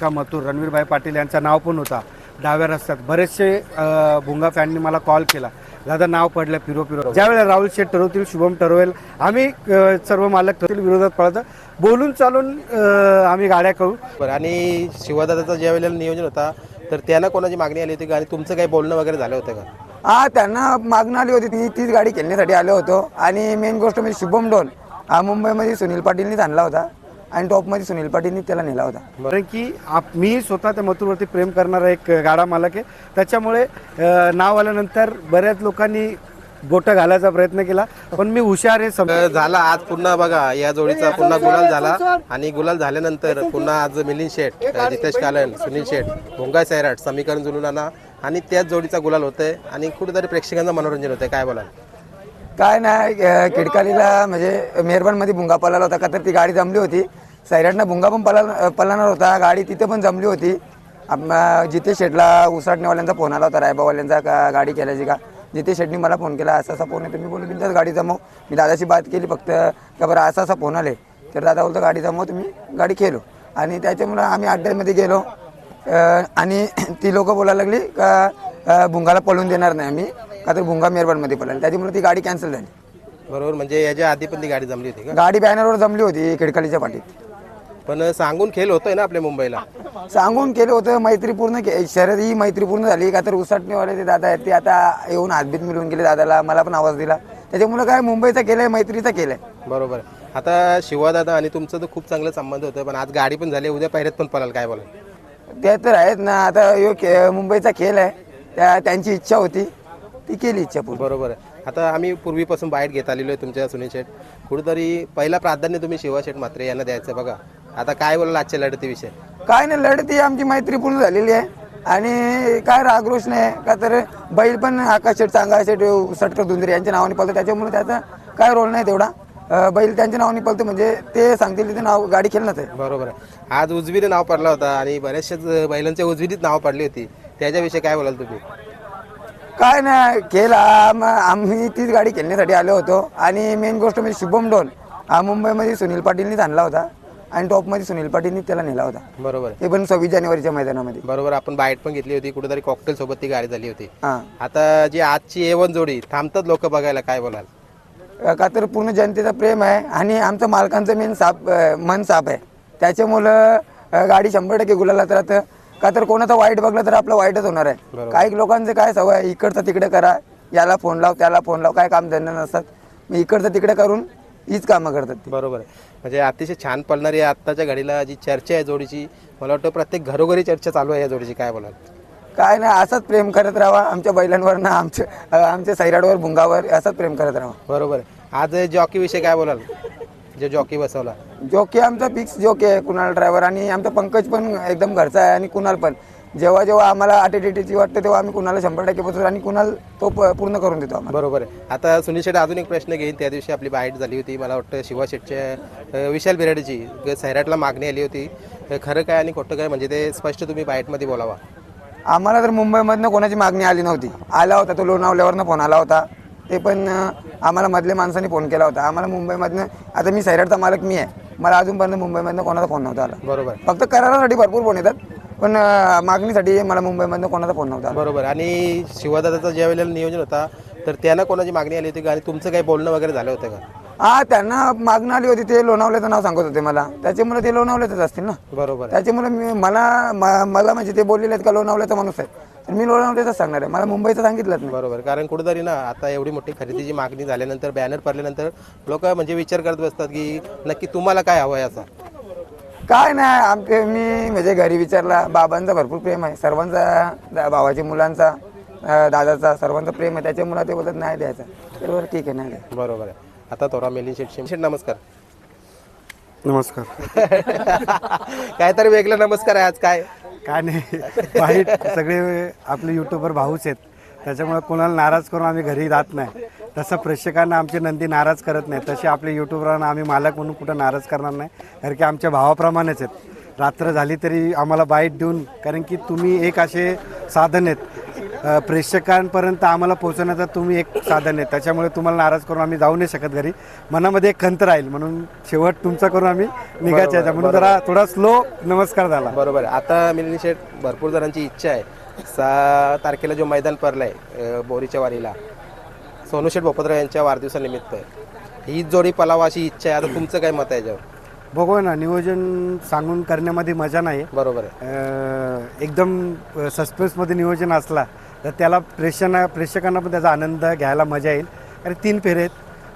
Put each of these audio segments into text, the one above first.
का मथुर? रणवीरभाई पाटील यांचं नाव पण होता. डाव्या रस्त्यात. बरेचसे भुंगा फॅननी मला कॉल केला. दादा नाव पडलं फिरो फिरो. ज्यावेळेला राहुल शेठ ठरवतील शुभम ठरवेल. आम्ही सर्व मालक ठरवतील विरोधात पळत बोलून चालून आम्ही गाड्या करू. बरं आणि शिवादादाचं ज्या वेळेला नियोजन होता तर त्यांना कोणाची मागणी आली होती? का आणि तुमचं काही बोलणं वगैरे झालं होतं का? हा त्यांना मागणं आली होती. ती तीच गाडी खेळण्यासाठी आलो होतो. आणि मेन गोष्ट म्हणजे शुभम डोन हा मुंबईमध्ये सुनील पाटीलनीच आणला होता. आणि टॉपमध्ये सुनील पाटीलनी त्याला नेला होता कारण की आप मी स्वतः त्या मथुरवरती प्रेम करणारा एक गाडा मालक आहे त्याच्यामुळे अ, नाव आल्यानंतर बऱ्याच लोकांनी गोटं घालायचा प्रयत्न केला पण मी हुशार आहे सम तर झाला आज पुन्हा बघा या जोडीचा पुन्हा गुलाल झाला आणि गुलाल झाल्यानंतर पुन्हा आज मिलिंद शेठ जितेश कालन सुनील शेठ भोंगाय सैराट समीकरण जुलूनाना आणि त्याच जोडीचा गुलाल होतंय आणि कुठेतरी प्रेक्षकांचं मनोरंजन होतंय काय बोलाल काय नाही अं, किडकालीला म्हणजे मेहरबानमध्ये भुंगा पळाला होता का तर ती गाडी जमली होती सैराटनं भुंगा पण पळा पळणार होता. गाडी तिथे पण जमली होती. जितेश शेटला उसाटणेवाल्यांचा फोन आला होता रायबावाल्यांचा का गाडी केल्याची का? जितेश शेटनी मला फोन केला असा असा फोन आहे. तुम्ही बोलू तुमच्याच गाडी जमव. मी दादाशी बात केली फक्त का बरं असा असा फोन आले. तर दादा बोलतो गाडी जमव तुम्ही गाडी खेळलो आणि त्याच्यामुळं आम्ही अड्ड्यामध्ये गेलो. आणि ती लोक बोलायला लागली का भुंगाला पळून देणार नाही आम्ही. का तर भुंगा मेहरबानमध्ये पळाली. त्याच्यामुळे ती गाडी कॅन्सल झाली. बरोबर म्हणजे याच्या आधी पण ती गाडी जमली होती गाडी बॅनरवर जमली होती खिडकालीच्या पाठीत. पण सांगून खेळ होतोय ना आपल्या मुंबईला? सांगून केलं होतं मैत्रीपूर्ण के- शर्यत ही मैत्रीपूर्ण झाली का तर उसाटणेवाले ते दादा आहेत ते आता येऊन हातबीत मिळून गेले दादाला मला पण आवाज दिला. त्याच्यामुळे काय मुंबईचा केलंय मैत्रीचा केलंय बरोबर आता शिवादादा आणि तुमचं तर खूप चांगलं संबंध होतं पण आज गाडी पण झाली उद्या पहिल्यात पण पळाल काय बोलाल? ते तर आहेत ना आता यो खे- मुंबईचा खेळ आहे त्या त्यांची इच्छा होती ती केली इच्छा पूर्ण. बरोबर आहे. आता आम्ही पूर्वीपासून बाईट घेत आलेलो आहे तुमच्या सुनील शेठ. कुठेतरी पहिला प्राधान्य तुम्ही शिवा शेठ मात्रे यांना द्यायचं बघा. आता काय बोलाल आजच्या लढतीविषयी काय नाही लढती आमची मैत्री पूर्ण झालेली आहे. आणि काय रागरोष नाही का तर बैल पण आकाश शेट चांगा शेट सटकर दुंदरे यांच्या नावाने पळतो. त्याच्यामुळे त्याचा काय रोल नाही तेवढा. अं, बैल त्यांच्या नावाने पळतो म्हणजे ते सांगतील ते नाव गाडी खेळणंच आहे. बरोबर आहे. आज उजवीने नाव पडला होता आणि बऱ्याचशाच बैलांच्या उजवीत नाव पडली होती. त्याच्याविषयी काय बोलाल तुम्ही? काय नाही खेळ म- आम्ही तीच गाडी खेळण्यासाठी आलो होतो. आणि मेन गोष्ट म्हणजे शुभम डोन हा मुंबईमध्ये सुनील पाटीलनीच आणला होता. आणि टॉपमध्ये सुनील पाटीलनी त्याला नेला होता. बरोबर. ते पण सव्वीस जानेवारीच्या मैदानामध्ये. बरोबर आपण बाईट पण घेतली होती कुठेतरी कॉकटेल सोबत ती गाडी झाली होती. हां. आता जी आजची एवन जोडी थांबतात लोक बघायला काय बोलाल? का तर पूर्ण जनतेचा प्रेम आहे आणि आमचं मालकांचं मेन साप अं, मन साप आहे. त्याच्यामुळं अं, गाडी शंभर टक्के गुलाला तर का तर कोणाचं वाईट बघलं तर आपलं वाईटच होणार आहे. काही लोकांचं काय सवय आहे, इकडचं तिकडे करा याला फोन लाव त्याला फोन लाव काय काम धंदा नसतात. मी इकडचं तिकडे करून हीच कामं करतात बरोबर आहे. म्हणजे अतिशय छान पळणारी आत्ताच्या घडीला जी चर्चा आहे जोडीची मला वाटतं प्रत्येक घरोघरी चर्चा चालू आहे या जोडीची काय बोलाल? काय नाही असंच प्रेम करत राहा आमच्या बैलांवर ना आमच्या आमच्या सैराडवर भुंगावर असंच प्रेम करत राहा. बरोबर आहे. आज जॉकी विषयी काय बोलाल? जे जॉकी बसवला. जोके आमचा फिक्स जोके आहे कुणाल ड्रायव्हर आणि आमचा पंकज पण एकदम घरचा आहे आणि कुणाल पण. जेव्हा जेव्हा आम्हाला अटेटिटीची वाटतं तेव्हा आम्ही कुणाला शंभर टक्के बसतो आणि कुणाल तो प- पूर्ण करून देतो आम्हाला. बरोबर आहे. आता सुनील शेठ अजून एक प्रश्न घेईन. त्या दिवशी आपली बाईट झाली होती. मला वाटतं शिवा शेठच्या अं, विशाल बिराडची सैराटला मागणी आली होती. अं, खरं काय आणि खोटं काय म्हणजे ते स्पष्ट तुम्ही बाईटमध्ये बोलावा. आम्हाला तर मुंबईमधनं कोणाची मागणी आली नव्हती. आला होता तो लोणावल्यावरनं फोन आला होता. ते पण अं, आम्हाला मधल्या माणसाने फोन केला होता. आम्हाला मुंबईमधनं आता मी सैराटचा मालक मी आहे. मला अजूनपर्यंत मुंबईमधनं कोणाचा फोन नव्हता आला. बरोबर. फक्त करारासाठी भरपूर फोन येतात. पण अं, मागणीसाठी मला मुंबईमधनं कोणाचा फोन नव्हता. बरोबर. आणि शिवादादाचं ज्या वेळेला नियोजन होता तर त्यांना कोणाची मागणी आली होती का? आणि तुमचं काही बोलणं वगैरे झालं होतं का? हा त्यांना मागणं आली होती ते लोणावल्याचं नाव सांगत होते मला. त्याच्यामुळे ते लोणावल्यातच असतील ना? बरोबर. आहे. त्याच्यामुळे मी मला म- मला म्हणजे ते बोललेले आहेत का लोणावल्याचा माणूस आहे. तर मी लोणावल्याचाच सांगणार आहे. मला मुंबईचं सांगितलंच नाही. बरोबर. कारण कुठेतरी ना आता एवढी मोठी खरेदीची मागणी झाल्यानंतर बॅनर पडल्यानंतर लोक म्हणजे विचार करत बसतात की नक्की तुम्हाला काय हवं आहे असं काय नाही आमचे मी म्हणजे घरी विचारला बाबांचा भरपूर प्रेम आहे सर्वांचा दा- भावाच्या मुलांचा अं, दादाचा सर्वांचा प्रेम आहे त्याच्यामुळे ते बोलत नाही द्यायचा. तर बरं ठीक आहे नाही द्या बरोबर आहे. आता थोडा मेलिन शेठ शेठ नमस्कार. नमस्कार. काहीतरी वेगळं नमस्कार आहे आज काय? काय नाही वाईट. सगळे आपले युट्यूबर भाऊच आहेत. त्याच्यामुळे कोणाला नाराज करून आम्ही घरी जात नाही. तसं प्रेक्षकांना आमची नंदी नाराज करत नाही. तसे आपले युट्यूबरांना आम्ही मालक म्हणून कुठं नाराज करणार नाही. कारण की आमच्या भावाप्रमाणेच आहेत. रात्र झाली तरी आम्हाला बाईट देऊन कारण की तुम्ही एक असे साधन आहेत. प्रेक्षकांपर्यंत आम्हाला पोहोचवण्याचा तुम्ही एक साधन आहे त्याच्यामुळे तुम्हाला नाराज करून आम्ही जाऊ नाही शकत घरी. मनामध्ये एक खंत राहील. म्हणून शेवट तुमचा करून आम्ही निघायचं आहे म्हणून जरा थोडा स्लो नमस्कार झाला. बरोबर. आहे. आता मिलिंद शेठ भरपूर जणांची इच्छा आहे. सहा तारखेला जो मैदान पडलाय अ, बोरीच्या वारीला सोनू शेठ बोपतराव यांच्या वाढदिवसानिमित्त ही जोडी पलावा अशी इच्छा आहे. आता तुमचं काय मत आहे याच्यावर? बघू ना नियोजन सांगून करण्यामध्ये मजा नाही. बरोबर आहे. अ, एकदम सस्पेन्समध्ये नियोजन असला तर त्याला प्रेक्षकांना प्रेक्षकांना पण त्याचा आनंद घ्यायला मजा येईल. कारण तीन फेरे आहेत.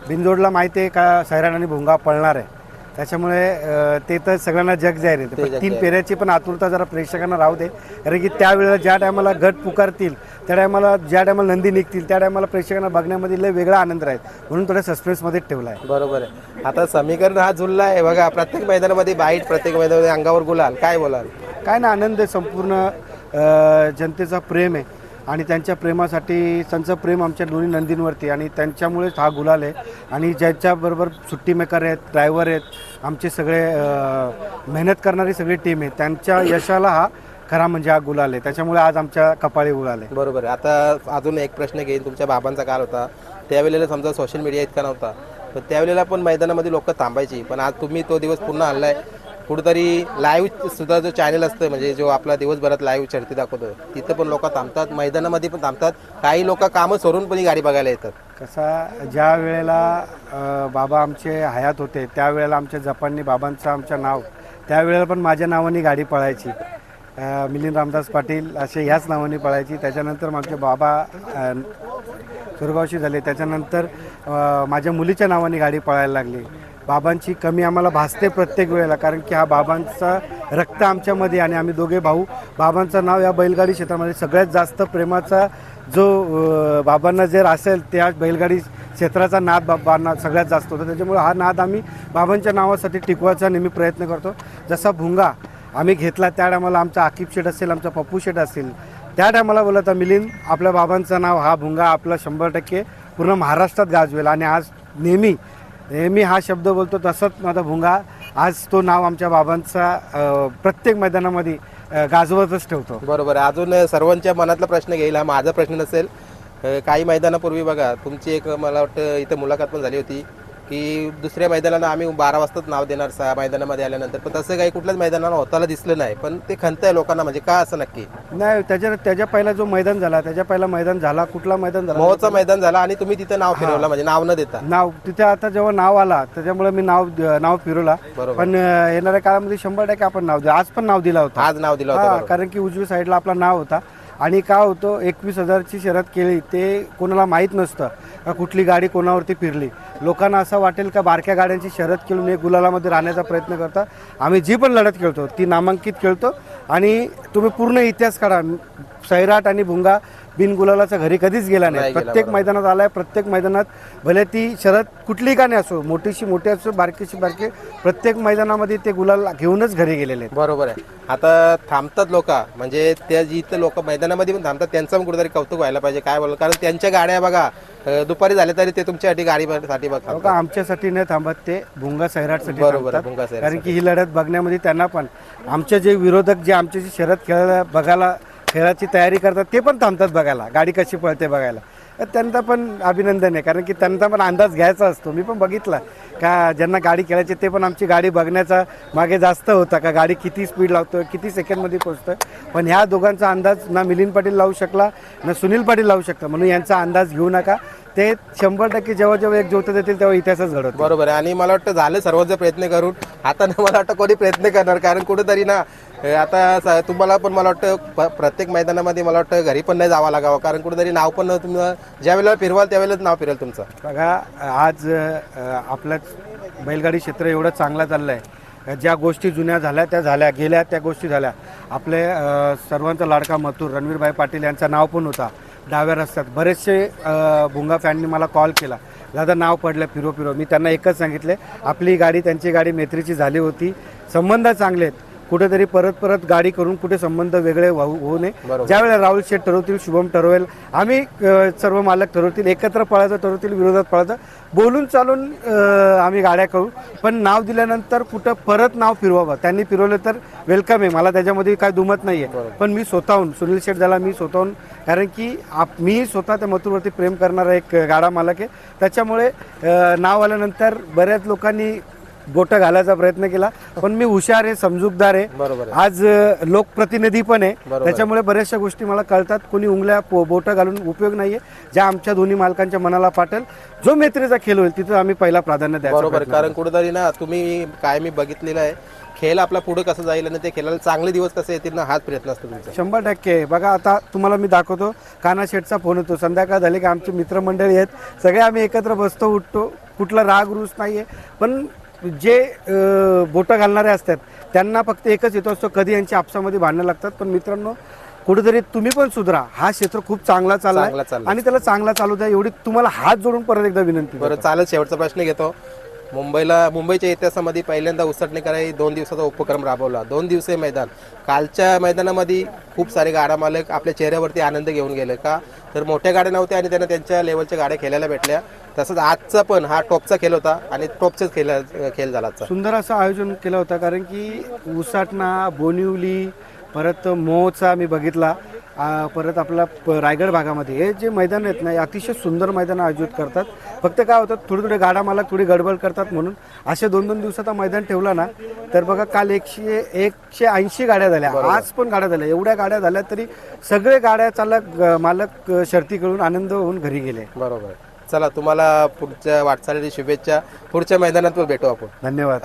बिनजोडला माहिती आहे का सैराट आणि भुंगा पळणार आहे. त्याच्यामुळे ते तर सगळ्यांना जग जाहीर पण तीन फेऱ्याची पण आतुरता जरा प्रेक्षकांना राहू दे. कारण की त्यावेळेला ज्या टायमाला गट पुकारतील त्या टायमाला ज्या टायमाला नंदी निघतील त्या टायमाला प्रेक्षकांना बघण्यामध्ये लय वेगळा आनंद राहील. म्हणून थोड्या सस्पेन्समध्येच ठेवला आहे बरोबर आहे. आता समीकरण हा झुलला आहे बघा प्रत्येक मैदानामध्ये बाईट प्रत्येक मैदानामध्ये अंगावर गुलाल. काय बोलाल? काय ना आनंद आहे संपूर्ण जनतेचा प्रेम आहे. आणि त्यांच्या प्रेमासाठी त्यांचं प्रेम आमच्या दोन्ही नंदींवरती आणि त्यांच्यामुळेच हा गुलाल आहे. आणि ज्यांच्याबरोबर सुट्टी मेकर आहेत ड्रायव्हर आहेत आमचे सगळे मेहनत करणारी सगळी टीम आहे. त्यांच्या यशाला हा खरा म्हणजे हा गुलाल आहे. त्याच्यामुळे आज आमच्या कपाळी गुलाल आहे. बरोबर आहे. आता अजून एक प्रश्न घेईन. तुमच्या बाबांचा काल होता. त्यावेळेला समजा सोशल मीडिया इतका नव्हता. तर त्यावेळेला पण मैदानामध्ये लोक थांबायची. पण आज तुम्ही तो दिवस पुन्हा आणलाय. कुठेतरी लाईव्ह सुद्धा जो चॅनल असतं म्हणजे जो आपला दिवसभरात लाईव्ह चढती दाखवतो तिथं पण लोक थांबतात मैदानामध्ये पण थांबतात. काही लोक कामं सोडून पण ही गाडी बघायला येतात. कसा ज्या वेळेला बाबा आमचे हयात होते त्यावेळेला आमच्या जपाननी बाबांचं आमचं नाव त्यावेळेला पण माझ्या नावाने गाडी पळायची. अ, मिलिंद रामदास पाटील असे ह्याच नावाने पळायची. त्याच्यानंतर आमचे बाबा अ, झाले. त्याच्यानंतर अ, माझ्या मुलीच्या नावाने गाडी पळायला लागली. बाबांची कमी आम्हाला भासते प्रत्येक वेळेला कारण की हा बाबांचा रक्त आमच्यामध्ये आणि आम्ही दोघे भाऊ बाबांचं नाव या बैलगाडी क्षेत्रामध्ये सगळ्यात जास्त प्रेमाचा जो बाबांना जर असेल त्या बैलगाडी क्षेत्राचा नाद बाबांना सगळ्यात जास्त होता. त्याच्यामुळे हा नाद आम्ही बाबांच्या नावासाठी टिकवायचा नेहमी प्रयत्न करतो. जसा भुंगा आम्ही घेतला त्या टायमाला आमचा आकिब शेट असेल आमचा पप्पू शेट असेल त्या टायमाला बोलत मिलिंद आपल्या बाबांचं नाव हा भुंगा आपला शंभर टक्के पूर्ण महाराष्ट्रात गाजवेल. आणि आज नेहमी नेहमी हा शब्द बोलतो तसंच माझा भुंगा. आज तो नाव आमच्या बाबांचा प्रत्येक मैदानामध्ये गाजवतच ठेवतो. बरोबर अजून सर्वांच्या मनातला प्रश्न घेईल. हा माझा प्रश्न नसेल. काही मैदानापूर्वी बघा तुमची एक मला वाटतं इथं मुलाखत पण झाली होती. की दुसऱ्या मैदानाला आम्ही बारा वाजताच नाव देणार सहा मैदानामध्ये आल्यानंतर. पण तसं काही कुठल्याच मैदानाला होताला दिसलं नाही. पण ते खंत आहे लोकांना म्हणजे का असं नक्की? नाही त्याच्या त्याच्या पहिला जो मैदान झाला त्याच्या पहिला मैदान झाला कुठला मैदान झाला? मोहचं मैदान झालं आणि तुम्ही तिथं नाव फिरवलं म्हणजे नाव न देता. नाव तिथे आता जेव्हा नाव आला त्याच्यामुळे मी नाव नाव फिरवला. बरोबर. पण अ, येणाऱ्या काळामध्ये शंभर टक्के आपण नाव दिलं आज पण नाव दिला होता. आज नाव दिलं होतं हा, बरोबर. कारण की उजवी साईडला आपला नाव होता. आणि काय होतं एकवीस हजारची शर्यत केली ते कोणाला माहीत नसतं का कुठली गाडी कोणावरती फिरली. लोकांना असं वाटेल का बारक्या गाड्यांची शर्यत खेळून एक गुलालामध्ये राहण्याचा प्रयत्न करता. आम्ही जी पण लढत खेळतो ती नामांकित खेळतो. आणि तुम्ही पूर्ण इतिहास काढा. सैराट आणि भुंगा बिनगुलालाचा घरी कधीच गेला नाही. नाही गेला, प्रत्येक मैदानात आलाय प्रत्येक मैदानात भले ती शरद कुठली का नाही असो मोठीशी मोठी असो बारकीशी बारकी प्रत्येक मैदानामध्ये ते गुलाल घेऊनच घरी गेलेले आहेत. बरोबर आहे. आता थांबतात लोक म्हणजे त्या जिथं लोक मैदानामध्ये पण थांबतात त्यांचं पण कुठेतरी कौतुक व्हायला पाहिजे काय बोल कारण त्यांच्या गाड्या बघा अं, दुपारी झाल्या तरी ते तुमच्यासाठी गाडीसाठी बघ का आमच्यासाठी नाही थांबत ते भुंगा सैराटसाठी बरोबर आहे, थांबतात. भुंगा सैराटसाठी. कारण की ही लढत बघण्यामध्ये त्यांना पण आमचे जे विरोधक जे आमची जी शर्यत खेळायला बघायला खेळाची तयारी करतात ते पण थांबतात बघायला. गाडी कशी पळते बघायला. त्यांचा पण अभिनंदन आहे कारण की त्यांचा पण अंदाज घ्यायचा असतो. मी पण बघितला. का ज्यांना गाडी खेळायची ते पण आमची गाडी बघण्याचा मागे जास्त होता का गाडी किती स्पीड लावतोय किती सेकंडमध्ये पोहोचतोय. पण ह्या दोघांचा अंदाज ना मिलिंद पाटील लावू शकला ना सुनील पाटील लावू शकला. म्हणून यांचा अंदाज घेऊ नका. ते शंभर टक्के जेव्हा जेव्हा एक जोत देतील तेव्हा इतिहासच घडवतो बरोबर आहे. आणि मला वाटतं झालं सर्वच प्रयत्न करून आता ना मला वाटतं कोणी प्रयत्न करणार कारण कुठेतरी ना आता तुम्हाला पण मला वाटतं प्रत्येक मैदानामध्ये मला वाटतं घरी पण नाही जावं लागावं कारण कुठेतरी नाव पण तुम्ही ज्या वेळेला फिरवाल त्यावेळेलाच नाव फिरेल तुमचं. बघा आज आपलं बैलगाडी क्षेत्र एवढं चांगलं चाललं आहे ज्या गोष्टी जुन्या झाल्या त्या झाल्या गेल्या त्या गोष्टी झाल्या. आपले सर्वांचा लाडका मथुर रणवीरभाई पाटील यांचं नाव पण होता. डाव्या रस्त्यात. बरेचसे भुंगा फॅननी मला कॉल केला. दादा नाव पडलं फिरो फिरो. मी त्यांना एकच सांगितले आपली गाडी त्यांची गाडी मैत्रीची झाली होती. संबंध चांगले आहेत. कुठेतरी परत परत गाडी करून कुठे संबंध वेगळे वाहू होऊ नये. ज्यावेळेला राहुल शेठ ठरवतील शुभम ठरवेल आम्ही सर्व मालक ठरवतील एकत्र पळायचं ठरवतील विरोधात पळायचं बोलून चालून आम्ही गाड्या करू. पण नाव दिल्यानंतर कुठं परत नाव फिरवावं? त्यांनी फिरवलं तर वेलकम आहे. मला त्याच्यामध्ये काय दुमत नाही आहे पण मी स्वतःहून सुनील शेठ झाला मी स्वतःहून कारण की आप मी स्वतः त्या मथुरवरती प्रेम करणारा एक गाडा मालक आहे. त्याच्यामुळे नाव आल्यानंतर बऱ्याच लोकांनी बोटं घालायचा प्रयत्न केला. पण मी हुशार आहे समजूतदार आहे. बरोबर आहे. आज लोकप्रतिनिधी पण आहे. त्याच्यामुळे बऱ्याचशा गोष्टी मला कळतात. कोणी उंगल्या बोटं घालून उपयोग नाहीये. ज्या आमच्या दोन्ही मालकांच्या मनाला पाटेल जो मैत्रीचा खेळ होईल तिथं आम्ही पहिला प्राधान्य द्यायचं बरोबर कारण कुठेतरी ना तुम्ही काय मी बघितलेलं आहे खेळ आपला पुढे कसं जाईल आणि ते खेळायला चांगले दिवस कसे येतील ना हाच प्रयत्न असतो तुमचा. शंभर टक्के. बघा आता तुम्हाला मी दाखवतो काना शेठचा फोन येतो संध्याकाळ झाली की आमची मित्रमंडळी आहेत. सगळे आम्ही एकत्र बसतो उठतो. कुठला राग रुस नाहीये. पण जे बोटं घालणारे असतात त्यांना फक्त एकच येतो असतो कधी यांच्या आपसामध्ये भांडणं लागतात. पण मित्रांनो कुठेतरी तुम्ही पण सुधरा. हा क्षेत्र खूप चांगला चाललाय. आणि त्याला चांगला चालू द्या. एवढी तुम्हाला हात जोडून परत एकदा विनंती बरं चालेल. शेवटचा प्रश्न घेतो. मुंबईला मुंबईच्या इतिहासामध्ये पहिल्यांदा उसटणी करायला दोन दिवसाचा उपक्रम राबवला. दोन दिवसीय मैदान. कालच्या मैदानामध्ये खूप सारे गाडा मालक आपल्या चेहऱ्यावरती आनंद घेऊन गेले का? तर मोठ्या गाड्या नव्हत्या आणि त्यांना त्यांच्या लेवलच्या गाड्या खेळायला भेटल्या. तसंच आजचा पण हा टॉपचा खेळ होता आणि टॉपचाच खेळ खेळ झाला आजचा. सुंदर असं आयोजन केलं होतं कारण की उसाटणा बोनिवली परत मोहचा मी बघितला परत आपला रायगड भागामध्ये. हे जे मैदान आहेत ना अतिशय सुंदर मैदान आयोजित करतात. फक्त काय होतं थोडे थोडे गाडा मला थोडी गडबड करतात म्हणून. असे दोन दोन दिवसाचा मैदान ठेवला ना तर बघा काल एकशे एकशे ऐंशी गाड्या झाल्या. आज पण गाड्या झाल्या. एवढ्या गाड्या झाल्या तरी सगळे गाड्या चालक मालक शर्ती करून आनंद होऊन घरी गेले. बरोबर. चला तुम्हाला पुढच्या वाटचालीची शुभेच्छा. पुढच्या मैदानात पण भेटू आपण. धन्यवाद.